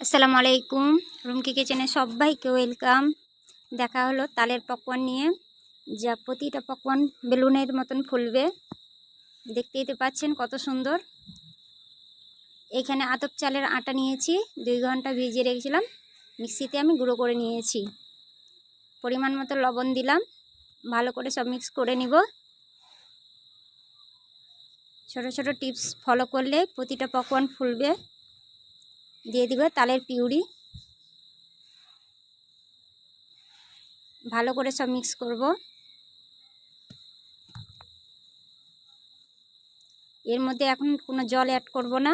আসসালামু আলাইকুম। রুমকি কিচেনে সবাইকে ওয়েলকাম। দেখা হলো তালের পকওয়ান নিয়ে। যা প্রতিটা পকওয়ান বেলুনের মতন ফুলবে। দেখতেই তো পাচ্ছেন কত সুন্দর। এখানে আতপ চালের আটা নিয়েছি। দুই ঘণ্টা ভিজিয়ে রেখেছিলাম। মিক্সিতে আমি গুঁড়ো করে নিয়েছি। পরিমাণ মতো লবণ দিলাম। ভালো করে সব মিক্স করে নিব। ছোট ছোট টিপস ফলো করলে প্রতিটা পকওয়ান ফুলবে। দিয়ে দিব তালের পিউরি। ভালো করে সব মিক্স করব। এর মধ্যে এখন কোনো জল অ্যাড করব না।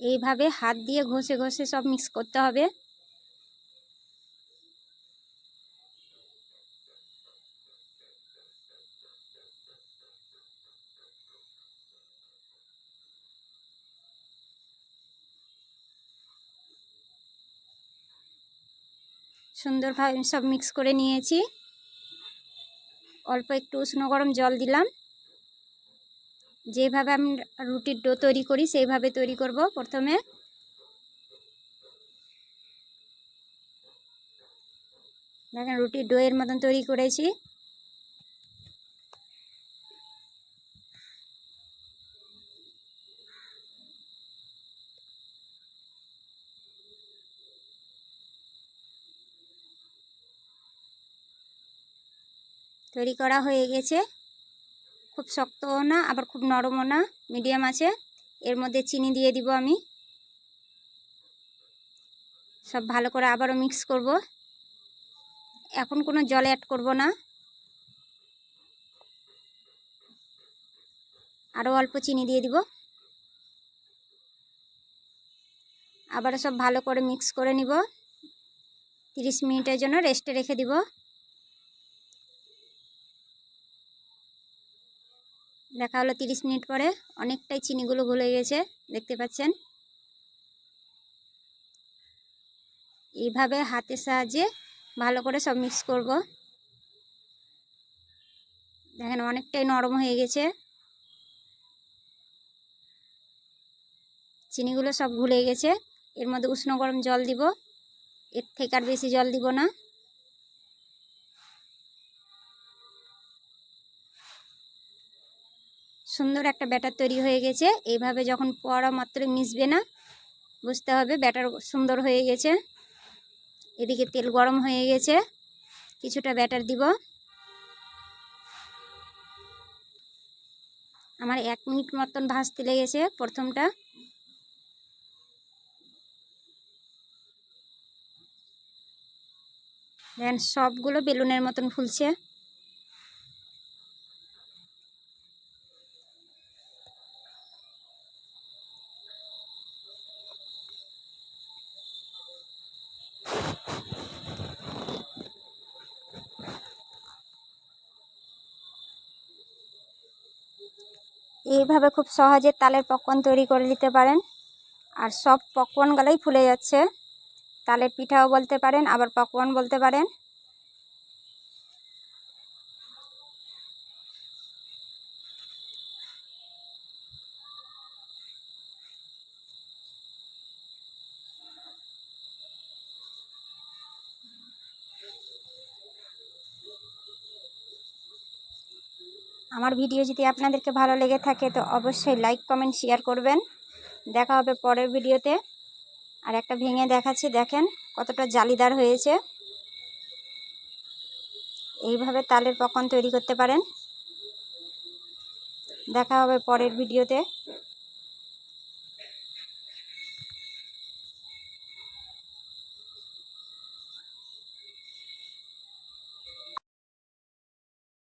এইভাবে হাত দিয়ে ঘষে ঘষে সব মিক্স করতে হবে। সুন্দরভাবে সব মিক্স করে নিয়েছি। অল্প একটু উষ্ণ গরম জল দিলাম। যেভাবে আমি রুটির ডো তৈরি করি, সেইভাবে তৈরি করব প্রথমে। দেখেন রুটির ডোয়ের মতন তৈরি করেছি। তৈরি করা হয়ে গেছে। খুব শক্তও না, আবার খুব নরমও না মিডিয়াম আছে। এর মধ্যে চিনি দিয়ে দিব আমি। সব ভালো করে আবারও মিক্স করব। এখন কোনো জল অ্যাড করব না। আরও অল্প চিনি দিয়ে দিব। আবারও সব ভালো করে মিক্স করে নিব। তিরিশ মিনিটের জন্য রেস্টে রেখে দিব। দেখা হলো তিরিশ মিনিট পরে। অনেকটাই চিনিগুলো গলে গেছে, দেখতে পাচ্ছেন? এইভাবে হাতের সাহায্যে ভালো করে সব মিক্স করব। দেখেন অনেকটাই নরম হয়ে গেছে। চিনিগুলো সব ঘুলে গেছে। এর মধ্যে উষ্ণ গরম জল দিব। এর থেকে আর বেশি জল দিব না। সুন্দর একটা ব্যাটার তৈরি হয়ে গেছে। এইভাবে যখন পড়া মাত্র মিশবে না, বুঝতে হবে ব্যাটার সুন্দর হয়ে গেছে। এদিকে তেল গরম হয়ে গেছে, কিছুটা ব্যাটার দিব। আমার এক মিনিট মতন ভাজতে লেগেছে প্রথমটা। দেন সবগুলো বেলুনের মতন ফুলছে। এইভাবে খুব সহজে তালের পকন তৈরি করে নিতে পারেন। আর সব পকনগুলোই ফুলে যাচ্ছে। তালের পিঠাও বলতে পারেন, আবার পকন বলতে পারেন। আমার ভিডিও যদি আপনাদেরকে ভালো লেগে থাকে, তো অবশ্যই লাইক কমেন্ট শেয়ার করবেন। দেখা হবে পরের ভিডিওতে। আর একটা ভেঙে দেখাচ্ছি, দেখেন কতটা জালিদার হয়েছে। এইভাবে তালের পকন তৈরি করতে পারেন। দেখা হবে পরের ভিডিওতে।